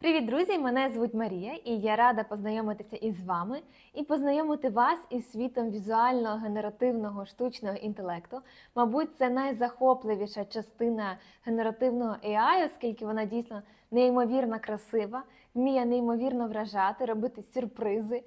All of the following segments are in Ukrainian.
Привіт, друзі! Мене звуть Марія, і я рада познайомитися із вами і познайомити вас із світом візуального генеративного штучного інтелекту. Мабуть, це найзахопливіша частина генеративного AI, оскільки вона дійсно неймовірно красива, вміє неймовірно вражати, робити сюрпризи,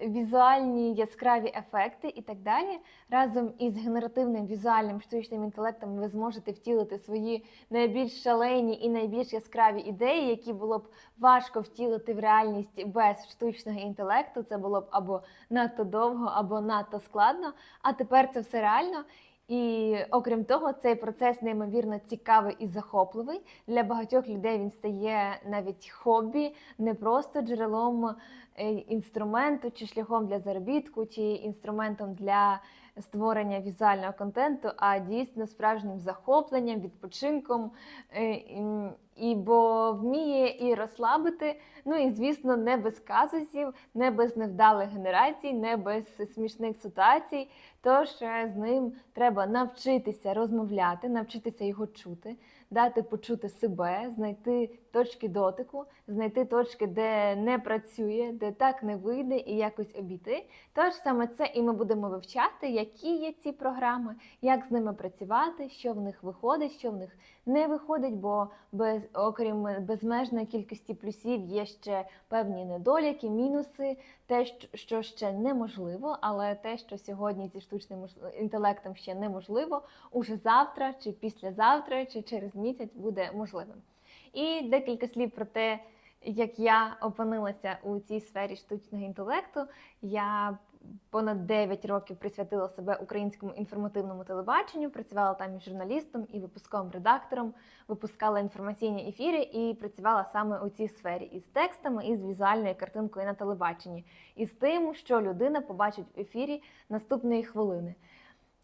візуальні яскраві ефекти і так далі. Разом із генеративним візуальним штучним інтелектом ви зможете втілити свої найбільш шалені і найбільш яскраві ідеї, які було б важко втілити в реальність без штучного інтелекту. Це було б або надто довго, або надто складно. А тепер це все реально. І окрім того, цей процес неймовірно цікавий і захопливий. Для багатьох людей він стає навіть хобі, не просто джерелом е, інструменту чи шляхом для заробітку, чи інструментом для створення візуального контенту, а дійсно справжнім захопленням, відпочинком. е, І бо вміє і розслабити, ну і звісно, не без казусів, не без невдалих генерацій, не без смішних ситуацій. Тож е, з ним треба навчитися розмовляти, навчитися його чути, дати почути себе, знайти точки дотику, знайти точки, де не працює, де так не вийде, і якось обійти. Тож саме це і ми будемо вивчати, які є ці програми, як з ними працювати, що в них виходить, що в них не виходить, бо без окрім безмежної кількості плюсів є ще певні недоліки, мінуси, те, що- ще неможливо, але те, що сьогодні зі штучним інтелектом ще неможливо, уже завтра, чи післязавтра, чи через місяць буде можливим. І декілька слів про те, як я опинилася у цій сфері штучного інтелекту. Я понад 9 років присвятила себе українському інформативному телебаченню, працювала там і журналістом, і випусковим редактором, випускала інформаційні ефіри і працювала саме у цій сфері із текстами, і з візуальною картинкою на телебаченні, і з тим, що людина побачить в ефірі наступної хвилини.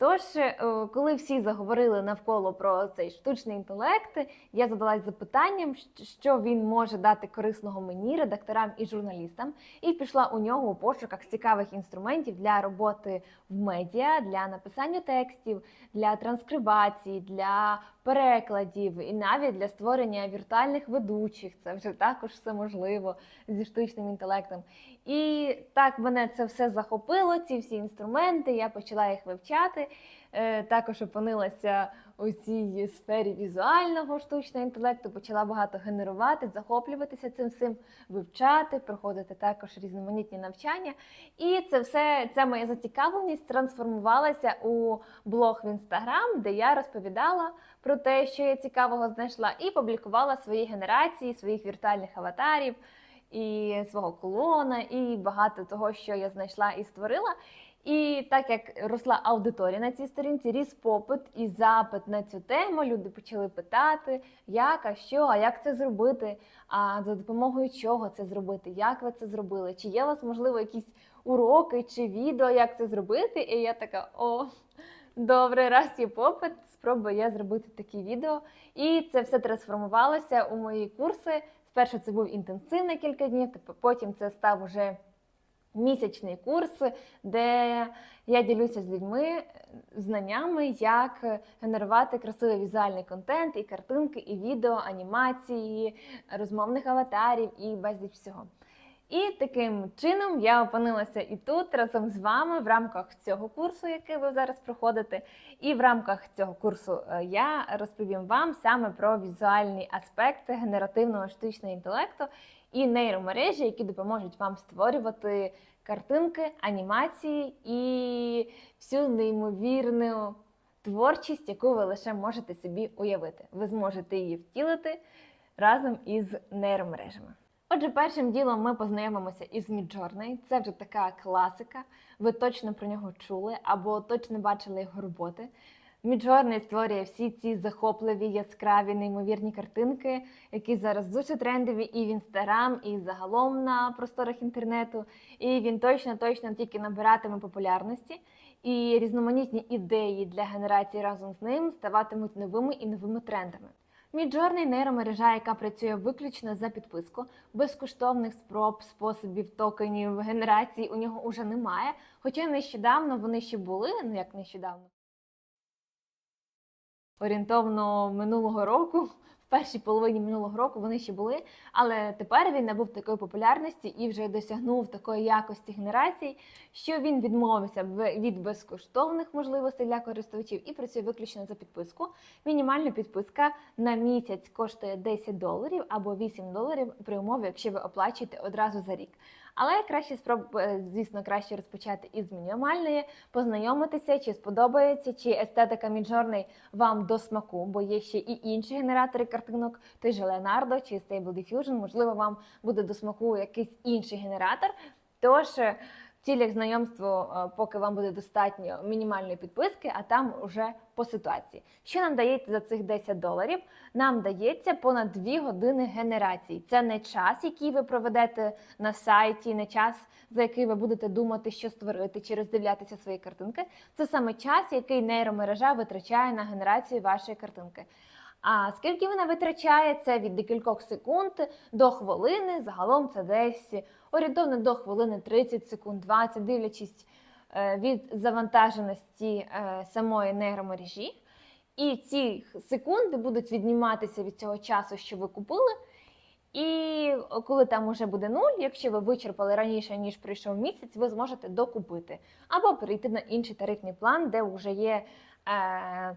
Тож, е, коли всі заговорили навколо про цей штучний інтелект, я задалась запитанням, що він може дати корисного мені, редакторам і журналістам, і пішла у нього у пошуках цікавих інструментів для роботи в медіа, для написання текстів, для транскрибації, для перекладів і навіть для створення віртуальних ведучих. Це вже також все можливо зі штучним інтелектом. І так мене це все захопило, ці всі інструменти. Я почала їх вивчати. Е, Також опинилася у цій сфері візуального штучного інтелекту, почала багато генерувати, захоплюватися цим всім, вивчати, проходити також різноманітні навчання. І це все, ця моя зацікавленість трансформувалася у блог в інстаграм, де я розповідала про те, що я цікавого знайшла, і публікувала свої генерації, своїх віртуальних аватарів і свого колона, і багато того, що я знайшла і створила. І так як росла аудиторія на цій сторінці, ріс попит і запит на цю тему, люди почали питати, як, а що, а як це зробити, а за допомогою чого це зробити, як ви це зробили, чи є у вас, можливо, якісь уроки чи відео, як це зробити? І я така, о, добре, раз є попит, спробую я зробити такі відео. І це все трансформувалося у мої курси. Спершу це був інтенсивний кілька днів, типу, потім це став уже місячний курс, де я ділюся з людьми е, знаннями, як генерувати красивий візуальний контент, і картинки, і відео, анімації, розмовних аватарів і безліч всього. І таким чином я опинилася і тут разом з вами в рамках цього курсу, який ви зараз проходите. І в рамках цього курсу е, я розповім вам саме про візуальні аспекти генеративного штучного інтелекту і нейромережі, які допоможуть вам створювати картинки, анімації і всю неймовірну творчість, яку ви лише можете собі уявити. Ви зможете її втілити разом із нейромережами. Отже, першим ділом ми познайомимося із Midjourney. Це вже така класика. Ви точно про нього чули або точно бачили його роботи. Midjourney створює всі ці захопливі, яскраві, неймовірні картинки, які зараз дуже трендові і в інстаграм, і загалом на просторах інтернету. І він точно точно тільки набиратиме популярності. І різноманітні ідеї для генерації разом з ним ставатимуть новими і новими трендами. Midjourney – нейромережа, яка працює виключно за підписку. Безкоштовних спроб, способів, токенів, генерації у нього уже немає. Хоча нещодавно вони ще були, ну як нещодавно. Орієнтовно минулого року в першій половині минулого року вони ще були, але тепер він набув такої популярності і вже досягнув такої якості генерацій, що він відмовився від безкоштовних можливостей для користувачів і працює виключно за підписку. Мінімальна підписка на місяць коштує 10 доларів або 8 доларів при умові, якщо ви оплачуєте одразу за рік. Але краще спроб, е, звісно, краще розпочати із мінімальної, познайомитися, чи сподобається, чи естетика Midjourney вам до смаку, бо є ще і інші генератори картинок, той же Leonardo чи Stable Diffusion, можливо, вам буде до смаку якийсь інший генератор. Тож е, цілях знайомства, е, поки вам буде достатньо мінімальної підписки, а там вже по ситуації. Що нам дається за цих 10 доларів? Нам дається понад 2 години генерації. Це не час, який ви проведете на сайті, не час, за який ви будете думати, що створити чи роздивлятися свої картинки. Це саме час, який нейромережа витрачає на генерацію вашої картинки. А скільки вона витрачає, це від декількох секунд до хвилини. Загалом це десь орієнтовно до хвилини 30 секунд, 20, дивлячись е, від завантаженості е, самої нейромережі. І ці секунди будуть відніматися від цього часу, що ви купили. І коли там уже буде нуль, якщо ви вичерпали раніше, ніж прийшов місяць, ви зможете докупити. Або перейти на інший тарифний план, де вже є е,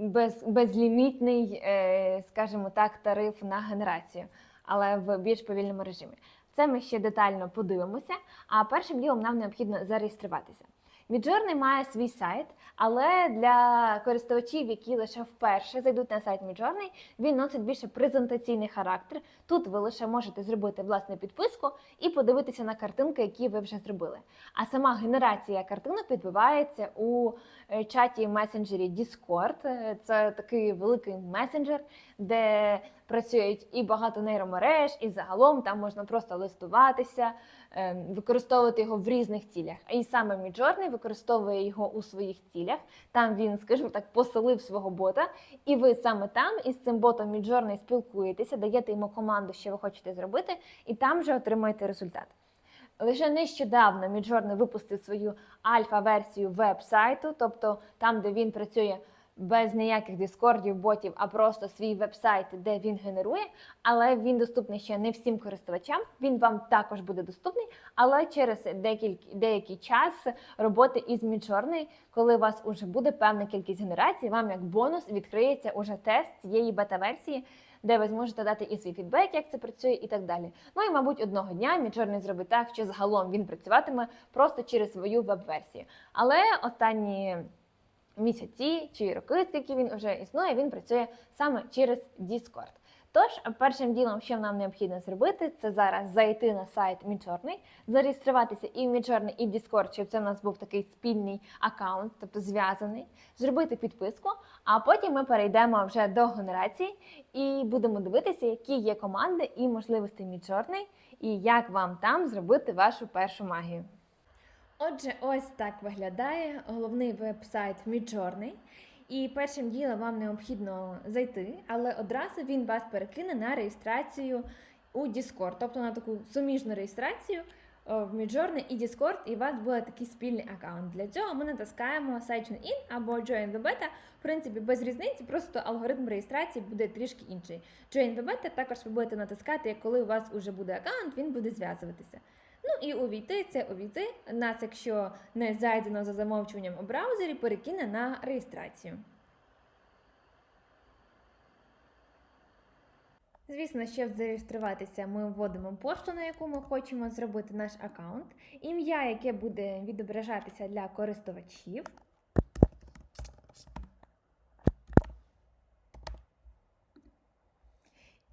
без, безлімітний, е, скажімо так, тариф на генерацію, але в більш повільному режимі. Це ми ще детально подивимося. А першим ділом нам необхідно зареєструватися. Midjourney має свій сайт, але для користувачів, які лише вперше зайдуть на сайт Midjourney, він носить більше презентаційний характер. Тут ви лише можете зробити власну підписку і подивитися на картинки, які ви вже зробили. А сама генерація картинок відбувається у е, чаті месенджері Discord. Е, Це такий великий месенджер, де працюють і багато нейромереж, і загалом там можна просто листуватися, е, використовувати його в різних цілях. І саме Midjourney використовує його у своїх цілях. Там він, скажімо так, поселив свого бота, і ви саме там із цим ботом Midjourney спілкуєтеся, даєте йому команду, що ви хочете зробити, і там вже отримаєте результат. Лише нещодавно Midjourney випустив свою альфа-версію веб-сайту, тобто там, де він працює без ніяких дискордів, ботів, а просто свій веб-сайт, де він генерує, але він доступний ще не всім користувачам. Він вам також буде доступний, але через декілька, деякий час роботи із Midjourney, коли у вас вже буде певна кількість генерацій, вам як бонус відкриється уже тест цієї бета-версії, де ви зможете дати і свій фідбек, як це працює, і так далі. Ну і, мабуть, одного дня Midjourney зробить так, що загалом він працюватиме просто через свою веб-версію. Але останні місяці чи роки, скільки він вже існує, він працює саме через Discord. Тож, першим ділом, що нам необхідно зробити, це зараз зайти на сайт Midjourney, зареєструватися і в Midjourney, і в Discord, щоб це в нас був такий спільний аккаунт, тобто зв'язаний, зробити підписку, а потім ми перейдемо вже до генерації і будемо дивитися, які є команди і можливості Midjourney, і як вам там зробити вашу першу магію. Отже, ось так виглядає головний веб-сайт Midjourney. І першим ділом вам необхідно зайти, але одразу він вас перекине на реєстрацію у Discord, тобто на таку суміжну реєстрацію в Midjourney і Discord, і у вас буде такий спільний аккаунт. Для цього ми натискаємо Sign In або Join the Beta. В принципі, без різниці, просто алгоритм реєстрації буде трішки інший. Join the Beta також ви будете натискати, коли у вас вже буде аккаунт, він буде зв'язуватися. Ну і увійти це увійти. Нас, якщо не зайдено за замовчуванням у браузері, перекине на реєстрацію. Звісно, щоб зареєструватися, ми вводимо пошту, на яку ми хочемо зробити наш аккаунт, ім'я, яке буде відображатися для користувачів.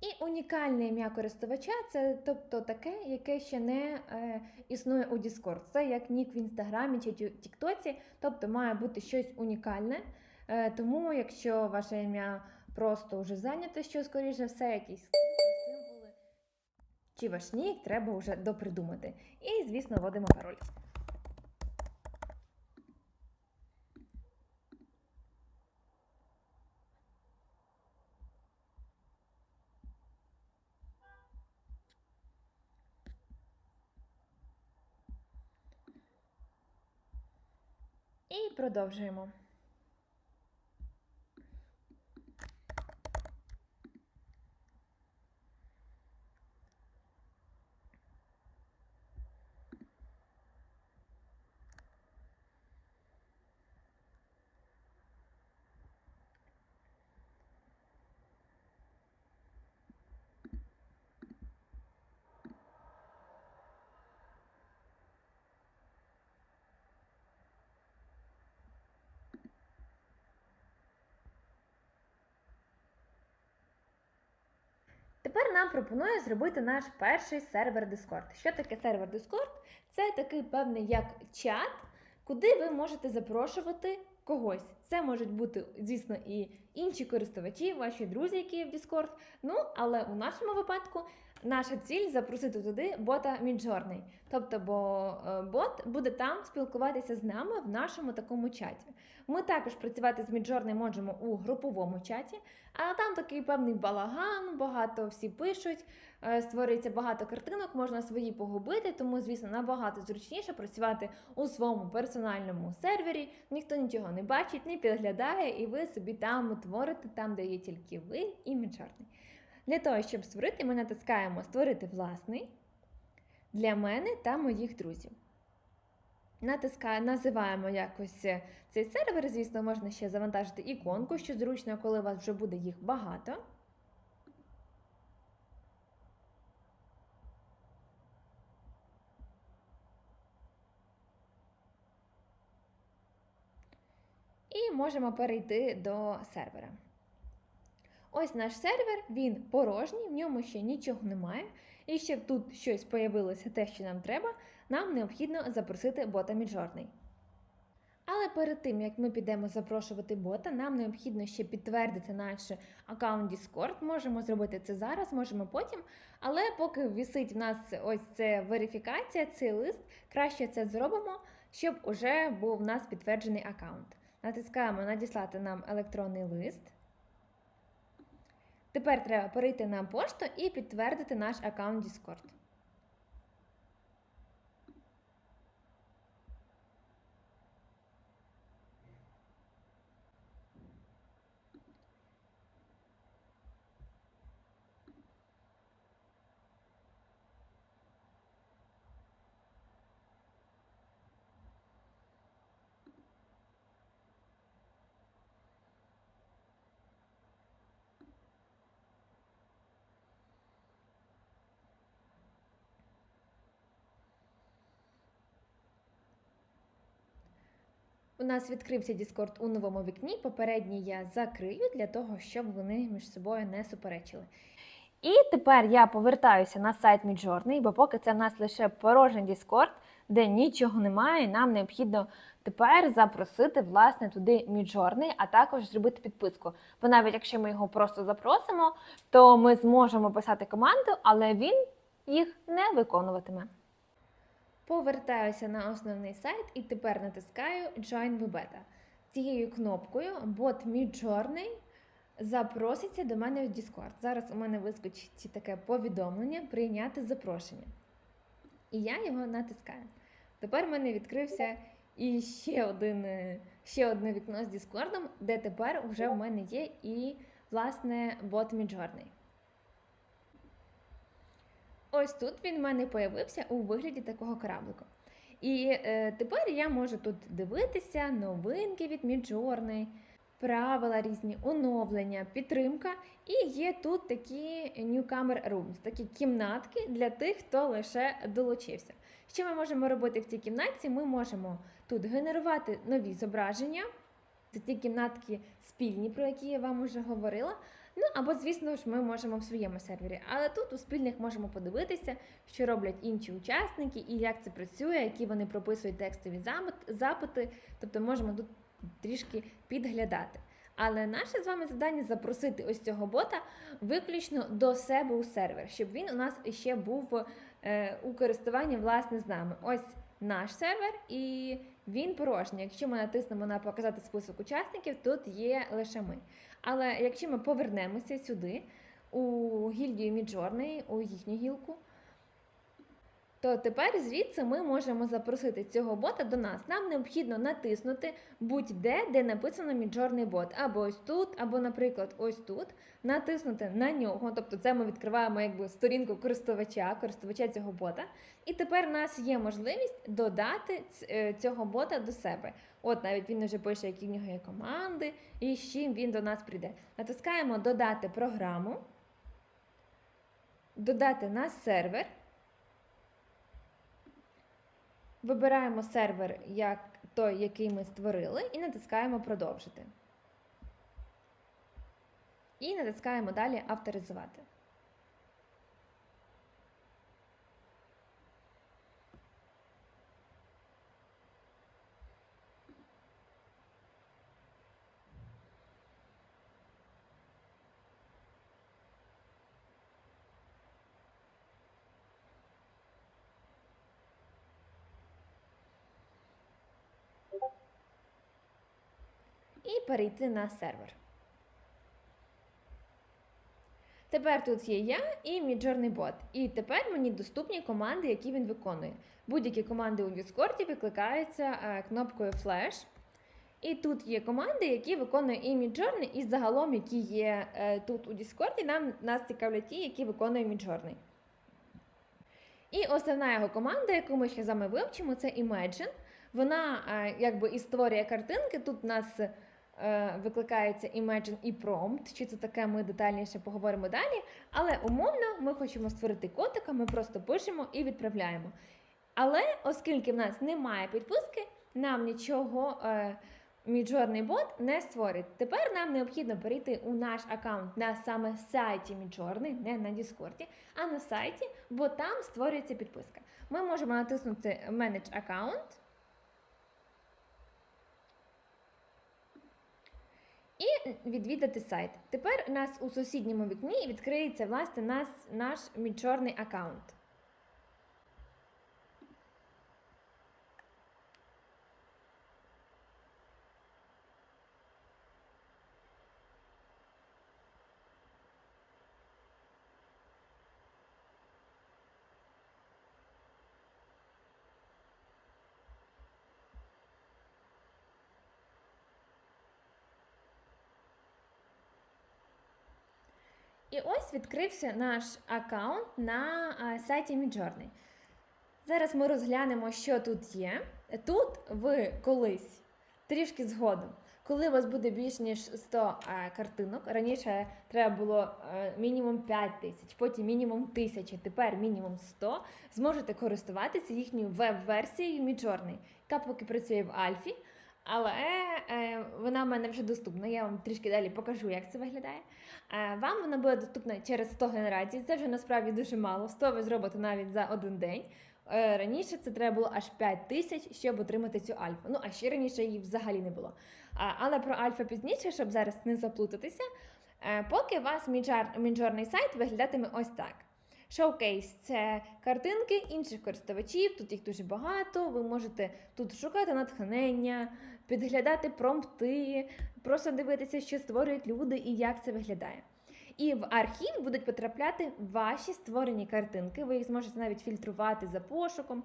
І унікальне ім'я користувача це тобто таке, яке ще не е, існує у Discord. Це як нік в інстаграмі чи Тіктоці, тобто має бути щось унікальне. Е, тому, якщо ваше ім'я просто вже зайнято, що скоріше все, якісь символи чи ваш нік треба вже допридумати. І, звісно, вводимо пароль. І продовжуємо. Тепер нам пропонує зробити наш перший сервер Discord. Що таке сервер Discord? Це такий певний як чат, куди ви можете запрошувати когось. Це можуть бути, звісно, і інші користувачі, ваші друзі, які є в Discord. Ну, але у нашому випадку наша ціль запросити туди бота Midjourney. Тобто, бо е, бот буде там спілкуватися з нами в нашому такому чаті. Ми також працювати з Midjourney можемо у груповому чаті, а там такий певний балаган, багато всі пишуть, е, створюється багато картинок, можна свої погубити, тому, звісно, набагато зручніше працювати у своєму персональному сервері. Ніхто нічого не бачить, не підглядає, і ви собі там творите, там, де є тільки ви і Midjourney. Для того, щоб створити, ми натискаємо Створити власний для мене та моїх друзів. Натискаємо, називаємо якось е, цей сервер. Звісно, можна ще завантажити іконку, що зручно, коли у вас вже буде їх багато. І можемо перейти до сервера. Ось наш сервер, він порожній, в ньому ще нічого немає. І щоб тут щось появилося, те, що нам треба, нам необхідно запросити бота Midjourney. Але перед тим, як ми підемо запрошувати бота, нам необхідно ще підтвердити наш аккаунт Discord. Можемо зробити це зараз, можемо потім. Але поки висить в нас ось це верифікація, цей лист, краще це зробимо, щоб уже був в нас підтверджений аккаунт. Натискаємо надіслати нам електронний лист. Тепер треба перейти на пошту і підтвердити наш аккаунт Discord. У нас відкрився Discord у новому вікні. Попередній я закрию для того, щоб вони між собою не суперечили. І тепер я повертаюся на сайт Midjourney, бо поки це в нас лише порожній Discord, де нічого немає, нам необхідно тепер запросити власне туди Midjourney, а також зробити підписку. Бо навіть якщо ми його просто запросимо, то ми зможемо писати команду, але він їх не виконуватиме. Повертаюся на основний сайт і тепер натискаю Join в Beta. Цією кнопкою бот Midjourney запроситься до мене в Discord. Зараз у мене вискочить таке повідомлення прийняти запрошення. І я його натискаю. Тепер в мене відкрився і ще, один, е, ще одне вікно з Discord, де тепер вже в мене є і, власне, бот Midjourney. Ось тут він в мене появився у вигляді такого кораблика. І е, тепер я можу тут дивитися новинки від Midjourney, правила різні, оновлення, підтримка. І є тут такі Newcomer Rooms, такі кімнатки для тих, хто лише долучився. Що ми можемо робити в цій кімнатці? Ми можемо тут генерувати нові зображення. Це ті кімнатки спільні, про які я вам вже говорила. Ну або, звісно ж, ми можемо в своєму сервері. Але тут у спільних можемо подивитися, що роблять інші учасники і як це працює, які вони прописують текстові запити. Тобто можемо тут трішки підглядати. Але наше з вами завдання запросити ось цього бота виключно до себе у сервер, щоб він у нас ще був е, у користуванні власне з нами. Ось наш сервер, і він порожній. Якщо ми натиснемо на показати список учасників, тут є лише ми. Але якщо ми повернемося сюди, у гільдію Міджорний, у їхню гілку, то тепер звідси ми можемо запросити цього бота до нас. Нам необхідно натиснути будь-де, де написано Midjourney бот. Або ось тут, або, наприклад, ось тут. Натиснути на нього. Тобто це ми відкриваємо якби сторінку користувача, користувача цього бота. І тепер у нас є можливість додати е, цього бота до себе. От навіть він вже пише, які в нього є команди, і з чим він до нас прийде. Натискаємо Додати програму, додати на сервер. Вибираємо сервер як той, який ми створили, і натискаємо Продовжити. І натискаємо далі Авторизувати. І перейти на сервер. Тепер тут є я і Journey бот. І тепер мені доступні команди, які він виконує. Будь-які команди у Discord викликаються е, кнопкою Flash. І тут є команди, які виконує і Midjourney, і загалом, які є е, тут у Discord, нам нас цікавлять ті, які виконує Midjourney. І основна його команда, яку ми ще з вами вивчимо, це Imagine. Вона е, якби і створює картинки. Тут у нас викликається Imagine і Prompt. Чи це таке, ми детальніше поговоримо далі. Але умовно ми хочемо створити котика, ми просто пишемо і відправляємо. Але оскільки в нас немає підписки, нам нічого. Е, бот не створить. Тепер нам необхідно перейти у наш аккаунт на саме сайті Midjourney, не на Discord, а на сайті, бо там створюється підписка. Ми можемо натиснути Manage аккаунт. І відвідати сайт. Тепер у нас у сусідньому вікні відкриється власне наш, Midjourney аккаунт. І ось відкрився наш аккаунт на сайті Midjourney. Зараз ми розглянемо, що тут є. Тут ви колись, трішки згодом, коли у вас буде більш ніж 100 картинок, раніше треба було мінімум 5 тисяч, потім мінімум 1000, тепер мінімум 100, зможете користуватися їхньою веб-версією Midjourney, яка поки працює в Альфі. Але е, вона в мене вже доступна. Я вам трішки далі покажу, як це виглядає. Е, вам вона буде доступна через 100 генерацій. Це вже насправді дуже мало. 100 ви зробите навіть за один день. Е, раніше це треба було аж 5 тисяч, щоб отримати цю альфу. Ну а ще раніше її взагалі не було. Але про альфа пізніше, щоб зараз не заплутатися. Е, поки у вас мінджорний сайт виглядатиме ось так. Шоукейс це картинки інших користувачів, тут їх дуже багато. Ви можете тут шукати натхнення, підглядати промпти, просто дивитися, що створюють люди і як це виглядає. І в архів будуть потрапляти ваші створені картинки. Ви їх зможете навіть фільтрувати за пошуком,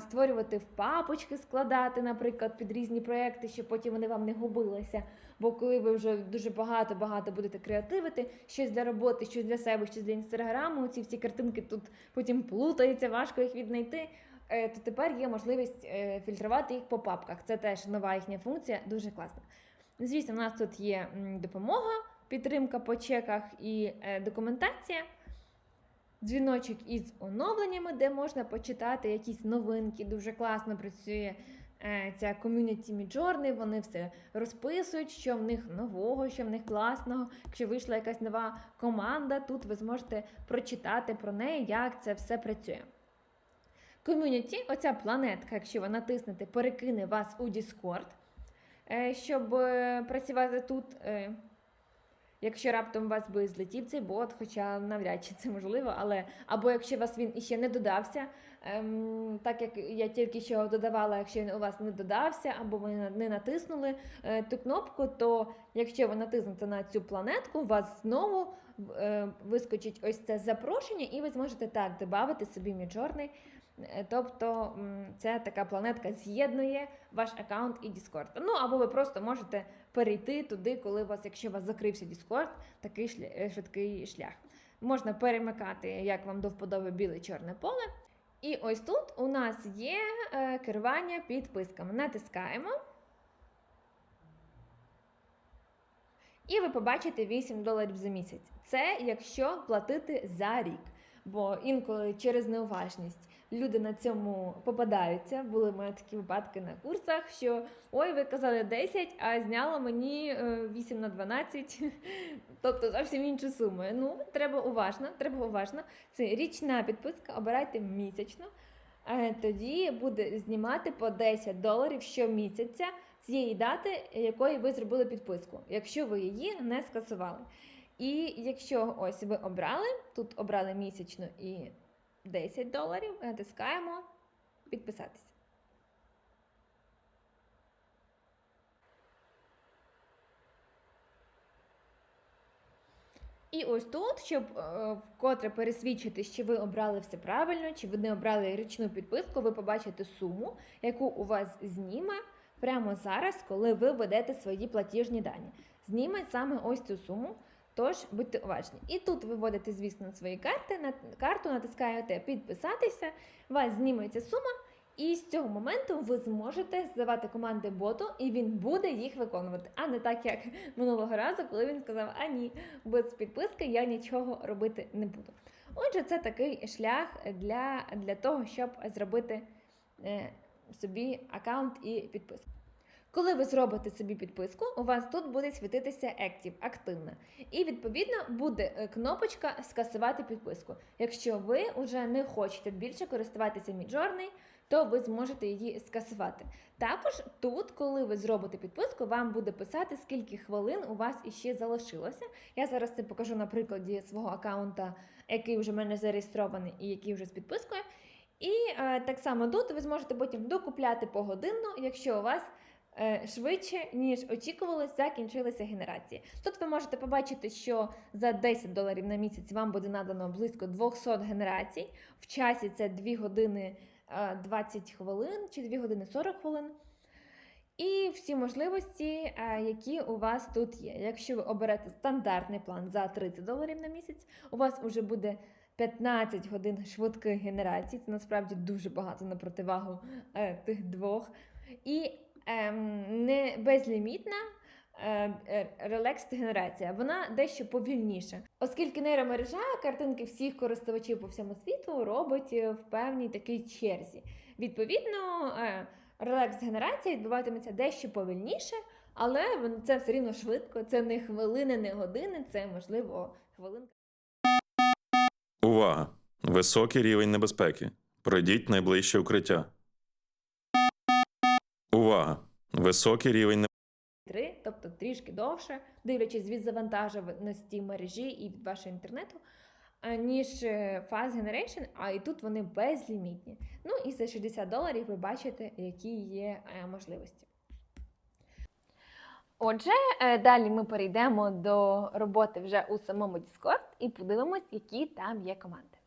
створювати в папочки, складати, наприклад, під різні проекти, щоб потім вони вам не губилися. Бо коли ви вже дуже багато-багато будете креативити, щось для роботи, щось для себе, щось для інстаграму, ці всі картинки тут потім плутаються, важко їх віднайти. Е, то тепер є можливість е, фільтрувати їх по папках. Це теж нова їхня функція, дуже класна. Звісно, у нас тут є допомога, підтримка по чеках і е, документація дзвіночок із оновленнями, де можна почитати якісь новинки. Дуже класно працює е, ця ком'юніті Midjourney, Вони все розписують, що в них нового, що в них класного. Якщо вийшла якась нова команда, тут ви зможете прочитати про неї, як це все працює. Ком'юніті, оця планетка, якщо ви натиснете, перекине вас у Discord, е, щоб е, працювати тут. Якщо раптом у вас би злетів цей бот, хоча навряд чи це можливо, але або якщо вас він іще не додався, ем, так як я тільки що додавала, якщо він у вас не додався, або ви не натиснули е, ту кнопку, то якщо ви натиснете на цю планетку, у вас знову е, вискочить ось це запрошення, і ви зможете так додати собі міджорний. Е, тобто ця така планетка з'єднує ваш аккаунт і Discord. Ну або ви просто можете перейти туди, коли у вас, якщо у вас закрився Discord, такий е, швидкий шлях. Можна перемикати, як вам до вподоби біле чорне поле. І ось тут у нас є е, керування підписками. Натискаємо. І ви побачите 8 доларів за місяць. Це якщо платити за рік. Бо інколи через неуважність люди на цьому попадаються. Були в такі випадки на курсах, що ой, ви казали 10, а зняло мені 8 е, на 12, тобто зовсім іншу суму. Ну, треба уважно, треба уважно. Це річна підписка, обирайте місячно. Тоді буде знімати по 10 доларів щомісяця цієї дати, якої ви зробили підписку, якщо ви її не скасували. І якщо ось ви обрали, тут обрали місячно і 10 доларів, натискаємо підписатися. І ось тут, щоб е, вкотре пересвідчитись, чи ви обрали все правильно, чи ви не обрали річну підписку, ви побачите суму, яку у вас зніме прямо зараз, коли ви ведете свої платіжні дані. Зніме саме ось цю суму. Тож будьте уважні. І тут ви вводите, звісно, свої карти. На карту натискаєте підписатися, вас зніметься сума, і з цього моменту ви зможете здавати команди боту, і він буде їх виконувати. А не так, як минулого разу, коли він сказав: А ні, без підписки я нічого робити не буду. Отже, це такий шлях для, для того, щоб зробити е, собі аккаунт і підписку. Коли ви зробите собі підписку, у вас тут буде світитися Active, активна. І відповідно буде е, кнопочка скасувати підписку. Якщо ви вже не хочете більше користуватися Midjourney, то ви зможете її скасувати. Також тут, коли ви зробите підписку, вам буде писати, скільки хвилин у вас іще залишилося. Я зараз це покажу на прикладі свого аккаунта, який вже в мене зареєстрований і який вже з підпискою. І е, так само тут ви зможете потім докупляти погодинно, якщо у вас швидше, ніж очікувалось, закінчилися генерації. Тут ви можете побачити, що за 10 доларів на місяць вам буде надано близько 200 генерацій. В часі це 2 години е, 20 хвилин чи 2 години 40 хвилин. І всі можливості, е, які у вас тут є. Якщо ви оберете стандартний план за 30 доларів на місяць, у вас вже буде 15 годин швидких генерацій. Це насправді дуже багато на противагу е, тих двох. І не безлімітна релекс генерація. Вона дещо повільніша, оскільки нейромережа картинки всіх користувачів по всьому світу робить е, в певній такій черзі. Відповідно, е, релекс генерація відбуватиметься дещо повільніше, але це все рівно швидко. Це не хвилини, не години, це можливо хвилинка. Увага! Високий рівень небезпеки. Пройдіть найближче укриття. Увага! Високий рівень 3, тобто трішки довше, дивлячись від завантаженості мережі і від вашого інтернету, ніж е, Fast Generation, а і тут вони безлімітні. Ну і за 60 доларів ви бачите, які є е, можливості. Отже, е, далі ми перейдемо до роботи вже у самому Discord і подивимось, які там є команди.